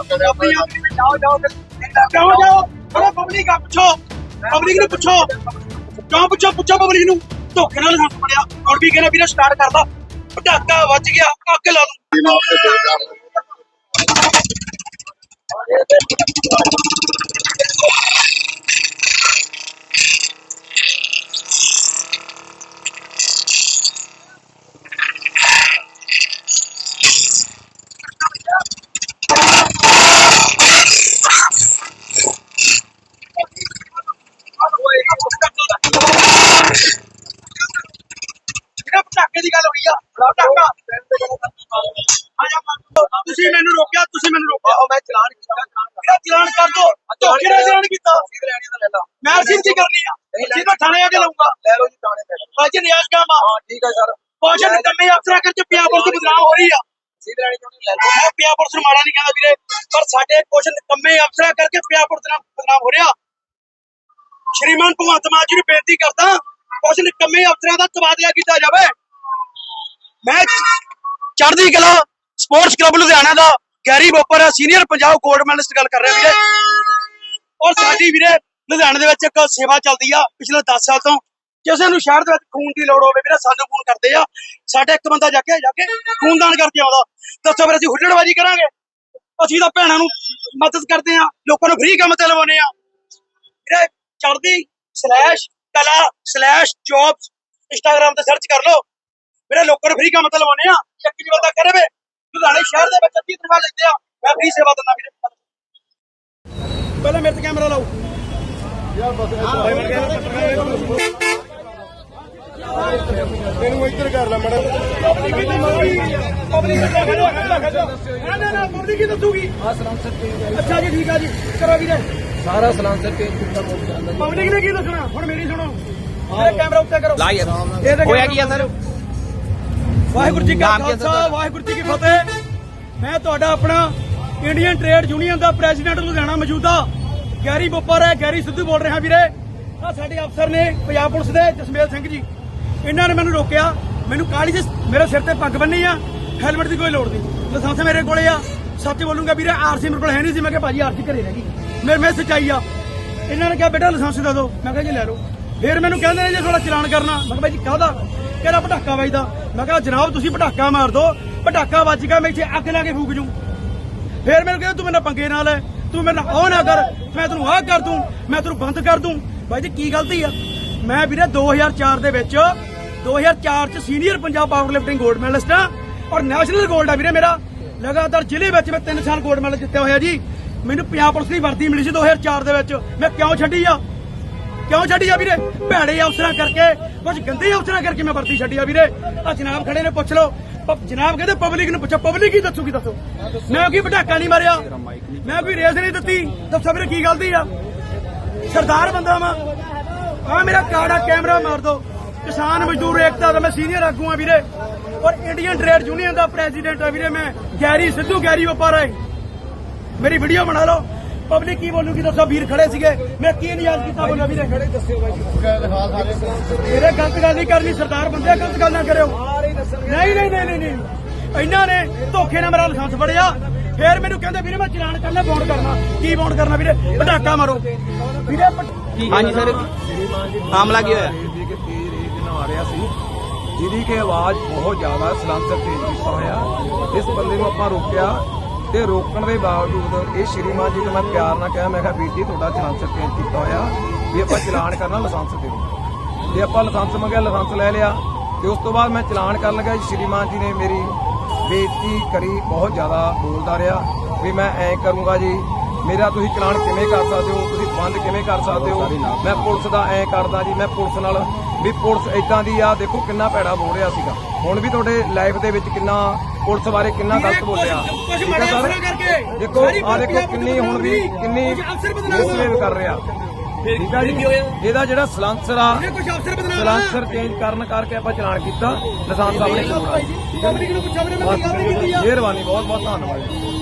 ਆਪਣੀ ਆਪਣੀ ਜਾਓ ਜਾਓ ਜਾਓ ਜਾਓ ਅਰੇ ਪਬਲਿਕ ਆ ਪੁੱਛੋ ਪਬਲਿਕ ਨੂੰ ਪੁੱਛੋ ਕਿਉਂ ਪੁੱਛੋ ਪੁੱਛੋ ਪਬਲਿਕ ਨੂੰ ਧੋਖੇ ਨਾਲ ਹੱਥ ਪੜਿਆ ਔਰ ਵੀ ਕਹਿੰਦਾ ਵੀਰੇ ਸਟਾਰਟ ਕਰਦਾ ਪਟਾਕਾ ਵੱਜ ਗਿਆ ਅੱਗ ਲਾ ਦੂੰ ਜਿਹੜਾ ਪਟਾਕੇ ਦੀ ਗੱਲ ਹੋਈ ਆ ਪਟਾਕਾ ਆ ਜਾ ਮੰਨ- ਤੁਸੀਂ ਮੈਨੂੰ ਰੋਕਿਆ ਤੁਸੀਂ ਮੈਨੂੰ ਰੋਕਿਆ। ਮੈਂ ਚਲਾਨ ਕੀਤਾ। ਮੇਰਾ ਚਲਾਨ ਕਰ ਦੋ। ਧੋਖੇ ਨਾਲ ਚਲਾਨ ਕੀਤਾ। ਮੈਂ ਸਿੱਧੀ ਕਰਨੀ ਆ। ਸਿੱਧਾ ਥਾਣੇ ਆ ਕੇ ਲਊਂਗਾ ਲੈ ਲਓ ਜੀ ਥਾਣੇ ਤੇ ਅੱਜ ਨਿਆਜ਼ ਕੰਮ ਆ। ਹਾਂ ਠੀਕ ਹੈ ਸਰ। ਪੋਸ਼ਨ ਕੰਮੇ ਅਫਸਰਾਂ ਕਰਕੇ ਪੰਜਾਬ ਪੁਲਿਸ ਬਦਨਾਮ ਹੋ ਰਹੀ ਆ ਸਿੱਧ ਲੈਣੀ ਚਾਹੁੰਦੀ ਲੈ ਲਓ। ਮੈਂ ਪੰਜਾਬ ਪੁਲਿਸ ਨੂੰ ਮਾੜਾ ਨਹੀਂ ਕਹਿੰਦਾ ਵੀਰੇ ਪਰ ਸਾਡੇ ਕੁਝ ਕੰਮੇ ਅਫਸਰਾਂ ਕਰਕੇ ਪੰਜਾਬ ਪੁਲਿਸ ਨਾਲ ਬਦਨਾਮ ਹੋ ਰਿਹਾ। ਸ਼੍ਰੀਮਾਨ ਭਗਵੰਤ ਮਾਨ ਜੀ ਨੂੰ ਬੇਨਤੀ ਕਰਦਾ ਕੁਝ ਕੰਮੇ ਅਫਸਰਾਂ ਦਾ ਤਬਾਦਲਾ ਕੀਤਾ ਜਾਵੇ। ਮੈਂ ਚੜ੍ਹਦੀ ਕਲਾ ਸਪੋਰਟਸ ਕਲੱਬ ਲੁਧਿਆਣਾ ਦਾ, Gary Bopar, senior Punjab gold medalist ਗੱਲ ਕਰ ਰਿਹਾ ਵੀਰੇ। ਔਰ ਸਾਡੀ ਵੀਰੇ ਲੁਧਿਆਣੇ ਦੇ ਵਿੱਚ ਇੱਕ ਸੇਵਾ ਚੱਲਦੀ ਆ, ਪਿਛਲੇ 10 ਸਾਲ ਤੋਂ। ਕਿਸੇ ਨੂੰ ਸ਼ਹਿਰ ਦੇ ਵਿੱਚ ਖੂਨ ਦੀ ਲੋੜ ਹੋਵੇ ਵੀਰੇ, ਸਾਨੂੰ ਫੋਨ ਕਰਦੇ ਆ। ਸਾਡੇ ਇੱਕ ਬੰਦਾ ਜਾ ਕੇ ਜਾ ਕੇ ਖੂਨਦਾਨ ਕਰਕੇ ਆਉਂਦਾ। ਦੱਸੋ ਫਿਰ ਅਸੀਂ ਹੁੱਲੜਬਾਜੀ ਕਰਾਂਗੇ? ਅਸੀਂ ਤਾਂ ਭੈਣਾਂ ਨੂੰ ਮਦਦ ਕਰਦੇ ਆ, ਲੋਕਾਂ ਨੂੰ ਫ੍ਰੀ ਕੰਮ ਤੇ ਲਵਾਉਨੇ ਆ। ਵੀਰੇ, Chardi slash Kala slash jobs Instagram ਤੇ ਸਰਚ ਕਰ ਲਓ। ਵੀਰੇ ਲੋਕਾਂ ਨੂੰ ਫ੍ਰੀ ਕੰਮ ਤੇ ਲਵਾਉਨੇ ਆ ਇੱਕ ਜੀ ਬੰਦਾ ਕਰੇ ਵੇ। ਲੁਧਿਆਣੇ ਸ਼ਹਿਰ ਦੇ ਵਿੱਚ ਅੱਧੀ ਤਨਖਾਹ ਲੈਂਦੇ ਆ ਮੈਂ ਫ੍ਰੀ ਸੇਵਾ ਦਿੰਦਾ ਵੀਰੇ। ਪਹਿਲਾਂ ਮੇਰੇ ਤੇ ਕੈਮਰਾ ਲਾਓ। ਇਹਨੂੰ ਇੱਧਰ ਕਰ ਲੈ ਮੈਡਮ ਪਬਲਿਕ ਦਾ ਖੜਾ ਖੜਾ ਖੜਾ ਨਾ ਨਾ ਨਾ ਪਬਲਿਕ ਹੀ ਦੱਸੂਗੀ ਆ ਸਲਾਂਸਰ ਤੇ ਅੱਛਾ ਜੀ ਠੀਕ ਆ ਜੀ। ਕਰੋ ਵੀਰੇ। ਸਾਰਾ ਤੇ ਕਿੰਨਾ ਪਬਲਿਕ ਨੇ ਕੀ ਦੱਸਣਾ? ਹੁਣ ਮੇਰੀ ਸੁਣੋ। ਇਹ ਕੈਮਰਾ ਉੱਤੇ ਕਰੋ। ਲਾ ਯਾਰ ਇਹ ਤੇ ਹੋਇਆ ਕੈਮਰਾ ਕੀ ਆ ਸਰ? ਵਾਹਿਗੁਰੂ ਜੀ ਕਾ ਖਾਲਸਾ? ਵਾਹਿਗੁਰੂ ਜੀ ਕੀ ਫਤਿਹ। ਮੈਂ ਤੁਹਾਡਾ ਆਪਣਾ ਇੰਡੀਅਨ ਟ੍ਰੇਡ ਯੂਨੀਅਨ ਦਾ ਪ੍ਰੈਜ਼ੀਡੈਂਟ ਲੁਧਿਆਣਾ ਮੌਜੂਦਾ। ਗੈਰੀ ਬੋਪਰ ਹੈ ਗੈਰੀ ਸਿੱਧੂ ਬੋਲ ਰਿਹਾ ਵੀਰੇ। ਆ ਸਾਡੇ ਅਫਸਰ ਨੇ ਪੰਜਾਬ ਪੁਲਿਸ ਦੇ ਜਸਮੇਲ ਸਿੰਘ ਜੀ। ਇਹਨਾਂ ਨੇ ਮੈਨੂੰ ਰੋਕਿਆ। ਮੈਨੂੰ ਕਾਲੀ ਚ ਮੇਰੇ ਸਿਰ ਤੇ ਪੱਗ ਬੰਨੀ ਆ। ਹੈਲਮਟ ਦੀ ਕੋਈ ਲੋੜ ਨਹੀਂ। ਲਾਇਸੈਂਸ ਮੇਰੇ ਕੋਲੇ ਆ। ਸੱਚ ਬੋਲੂੰਗਾ ਵੀਰੇ ਆਰਸੀ ਮੇਰੇ ਕੋਲ ਹੈ ਨਹੀਂ ਸੀ। ਮੈਂ ਕਿਹਾ ਭਾਜੀ ਆਰਸੀ ਘਰੇ ਰਹਿ ਗਈ। ਮੇਰੇ ਮੈਂ ਸੱਚਾਈ ਆ। ਇਹਨਾਂ ਨੇ ਕਿਹਾ ਬੇਟਾ ਲਾਇਸੈਂਸ ਦੇ ਦਿਓ ਮੈਂ ਕਿਹਾ ਜੀ ਲੈ ਲਓ। ਫਿਰ ਮੈਨੂੰ ਕਹਿੰਦੇ ਨੇ ਜੇ ਥੋੜਾ ਚਲਾਨ ਕਰਨਾ। ਮੈਂ ਕਿਹਾ ਬਾਈ ਜੀ ਕਾਹਦਾ? ਕਿਹੜਾ ਪਟਾਕਾ ਵੱਜਦਾ? ਮੈਂ ਕਿਹਾ, ਜਨਾਬ, ਤੁਸੀਂ ਪਟਾਕਾ ਮਾਰ ਦੋ। ਪਟਾਕਾ ਵੱਜ ਗਿਆ, ਮੈਂ ਇੱਥੇ ਅੱਗ ਲਾ ਕੇ ਫੂਕ ਜੂ। ਫੇਰ ਮੈਨੂੰ ਕਹਿੰਦਾ ਤੂੰ ਮੇਰੇ ਨਾਲ ਪੰਗੇ ਨਾਲ ਤੂੰ ਮੇਰੇ ਨਾਲ ਉਹ ਕਰ। ਮੈਂ ਤੈਨੂੰ ਆਹ ਕਰ ਦੂੰ। ਮੈਂ ਤੈਨੂੰ ਬੰਦ ਕਰ ਦੂੰ। ਬਾਈ ਜੀ, ਕੀ ਗਲਤੀ ਆ? ਮੈਂ ਵੀਰੇ 2004 ਦੇ ਵਿੱਚ 2004 ਚ senior Punjab power lifting gold medalist ਆ ਔਰ ਨੈਸ਼ਨਲ ਗੋਲਡ ਆ ਵੀਰੇ ਮੇਰਾ। ਲਗਾਤਾਰ ਜ਼ਿਲ੍ਹੇ ਵਿੱਚ ਮੈਂ ਤਿੰਨ ਸਾਲ ਗੋਲਡ ਮੈਡਲ ਜਿੱਤਿਆ ਹੋਇਆ ਜੀ। ਮੈਨੂੰ ਪੰਜਾਬ ਪੁਲਿਸ ਦੀ ਵਰਦੀ ਮਿਲੀ ਸੀ 2004 ਦੇ ਵਿੱਚ। ਮੈਂ ਕਿਉਂ ਛੱਡੀ ਆ? ਕਿਉਂ ਛੱਡੀ ਆ ਵੀਰੇ? ਭੈੜੇ ਅਫਸਰਾਂ ਕਰਕੇ ਕੁਝ ਗੰਦੇ ਅਫਸਰਾਂ ਕਰਕੇ ਮੈਂ ਵਰਦੀ ਛੱਡੀ ਆ ਵੀਰੇ। ਆ ਜਨਾਬ ਖੜੇ ਨੇ, ਪੁੱਛ ਲਓ। ਜਨਾਬ ਕਹਿੰਦੇ ਪਬਲਿਕ ਨੂੰ ਪੁੱਛੋ ਪਬਲਿਕ ਹੀ ਦੱਸੂਗੀ, ਦੱਸੋ। ਮੈਂ ਕੋਈ ਪਟਾਕਾ ਨਹੀਂ ਮਾਰਿਆ। ਮੈਂ ਕੋਈ ਰੇਸ ਨਹੀਂ ਦਿੱਤੀ। ਦੱਸੋ ਵੀਰੇ ਕੀ ਗਲਤੀ ਆ? ਸਰਦਾਰ ਬੰਦਾ ਵਾਂ। ਆ ਮੇਰਾ ਕਾੜਾ ਕੈਮਰਾ ਮਾਰ ਦੋ। ਕਿਸਾਨ ਮਜ਼ਦੂਰ ਏਕਤਾ ਦਾ ਮੈਂ ਸੀਨੀਅਰ ਆਗੂ ਆ ਵੀਰੇ। ਔਰ ਇੰਡੀਅਨ ਟ੍ਰੇਡ ਯੂਨੀਅਨ ਦਾ ਪ੍ਰੈਜ਼ੀਡੈਂਟ ਆ ਵੀਰੇ ਮੈਂ। ਗੈਰੀ ਸਿੱਧੂ ਗੈਰੀ ਵਪਾਰਾ ਮੇਰੀ ਵੀਡੀਓ ਬਣਾ ਲਓ। ਪਬਲਿਕ ਕੀ ਬੋਲੂਗੀ? ਦੱਸੋ ਵੀਰ ਖੜੇ ਸੀਗੇ। ਮੈਂ ਕੀ ਨਿਯਾਜ਼ ਕੀਤਾ ਬੋਲਿਆ ਵੀਰੇ ਖੜੇ ਦੱਸਿਓ ਬਾਈ ਮੇਰੇ ਗਲਤ ਗੱਲ ਨਹੀਂ ਕਰਨੀ ਸਰਦਾਰ ਬੰਦੇ ਗਲਤ ਗੱਲ ਨਾ ਕਰਿਓ। ਨਹੀਂ ਨਹੀਂ ਨਹੀਂ ਨਹੀਂ ਇਹਨਾਂ ਨੇ ਧੋਖੇ ਨਾਲ ਮੇਰਾ ਲਾਇਸੈਂਸ ਫੜਿਆ। ਫੇਰ ਮੈਨੂੰ ਕਹਿੰਦੇ ਵੀਰੇ ਮੈਂ ਚਲਾਨ ਕਰਨਾ ਬੌਂਡ ਕਰਨਾ। ਕੀ ਬੌਂਡ ਕਰਨਾ ਵੀਰੇ? ਪਟਾਕਾ ਮਾਰੋ। ਵੀਰੇ ਹਾਂਜੀ ਸਰ। ਮਾਮਲਾ ਕੀ ਹੋਇਆ? ਤੇਜ਼ ਨਾਲ ਆ ਰਿਹਾ ਸੀ ਜਿਹਦੀ ਕਿ ਆਵਾਜ਼ ਬਹੁਤ ਜ਼ਿਆਦਾ ਸਲਾਂਸਰ ਤੇਜ਼ ਕੀਤਾ ਹੋਇਆ ਇਸ ਬੰਦੇ ਨੂੰ ਆਪਾਂ ਰੋਕਿਆ। ਤੇ ਰੋਕਣ ਦੇ ਬਾਵਜੂਦ ਇਹ ਸ਼੍ਰੀਮਾਨ ਜੀ ਨੂੰ ਮੈਂ ਪਿਆਰ ਨਾਲ ਕਿਹਾ, ਮੈਂ ਕਿਹਾ ਵੀਰ ਜੀ, ਤੁਹਾਡਾ ਸਲਾਂਸਰ ਤੇਜ਼ ਕੀਤਾ ਹੋਇਆ। ਵੀ ਆਪਾਂ ਚਲਾਨ ਕਰਨਾ ਲਾਇਸੈਂਸ ਦੇ ਦਿਓ। ਜੇ ਆਪਾਂ ਲਾਇਸੈਂਸ ਮੰਗਿਆ, ਲਾਇਸੈਂਸ ਲੈ ਲਿਆ, ਤੇ ਉਸ ਤੋਂ ਬਾਅਦ ਮੈਂ ਚਲਾਨ ਕਰਨ ਲੱਗਾ ਜੀ। ਸ਼੍ਰੀਮਾਨ ਜੀ ਨੇ ਮੇਰੀ ਬੇਇੱਜ਼ਤੀ ਕਰੀ, ਬਹੁਤ ਜ਼ਿਆਦਾ ਬੋਲਦਾ ਰਿਹਾ। ਵੀ ਮੈਂ ਐ ਕਰੂੰਗਾ ਜੀ, ਮੇਰਾ ਤੁਸੀਂ ਚਲਾਨ ਕਿਵੇਂ ਕਰ ਸਕਦੇ ਹੋ? ਤੁਸੀਂ ਬੰਦ ਕਿਵੇਂ ਕਰ ਸਕਦੇ ਹੋ? ਮੈਂ ਪੁਲਿਸ ਦਾ ਐ ਕਰਦਾ ਜੀ, ਮੈਂ ਪੁਲਿਸ ਨਾਲ, ਵੀ ਪੁਲਿਸ ਇਦਾਂ ਦੀ ਆ, ਦੇਖੋ ਕਿੰਨਾ ਭੈੜਾ ਬੋਲ ਰਿਹਾ ਸੀਗਾ। ਹੁਣ ਵੀ ਤੁਹਾਡੇ ਲਾਈਫ ਦੇ ਵਿੱਚ ਕਿੰਨਾ ਪੁਲਿਸ ਬਾਰੇ ਕਿੰਨਾ ਗਲਤ ਬੋਲਿਆ? ਕੁਝ ਠੀਕ ਮਾੜੇ ਹੈ ਸਰ? ਅਫਸਰਾਂ ਕਰਕੇ। ਦੇਖੋ ਆ ਦੇਖੋ ਕਿੰਨੀ ਹੁਣ ਵੀ ਕਿੰਨੀ ਅਫਸਰ ਬਦਨਾਮ ਕਰ ਰਿਹਾ। ਠੀਕ ਹੈ ਜੀ? ਇਹਦਾ ਜਿਹੜਾ ਸਲਾਂਸਰ ਆ। ਸਲਾਂਸਰ ਚੇਂਜ ਕਰਨ ਕਰਕੇ ਆਪਾਂ ਚਲਾਨ ਕੀਤਾ। ਨਿਸ਼ਾਨ ਸਾਹਮਣੇ ਪਬਲਿਕ ਨੂੰ ਪੁੱਛੋ ਵੀਰੇ ਮੈਂ ਕੀ ਗਲਤੀ ਕੀਤੀ ਆ। ਮਿਹਰਬਾਨੀ ਬਹੁਤ ਬਹੁਤ ਧੰਨਵਾਦ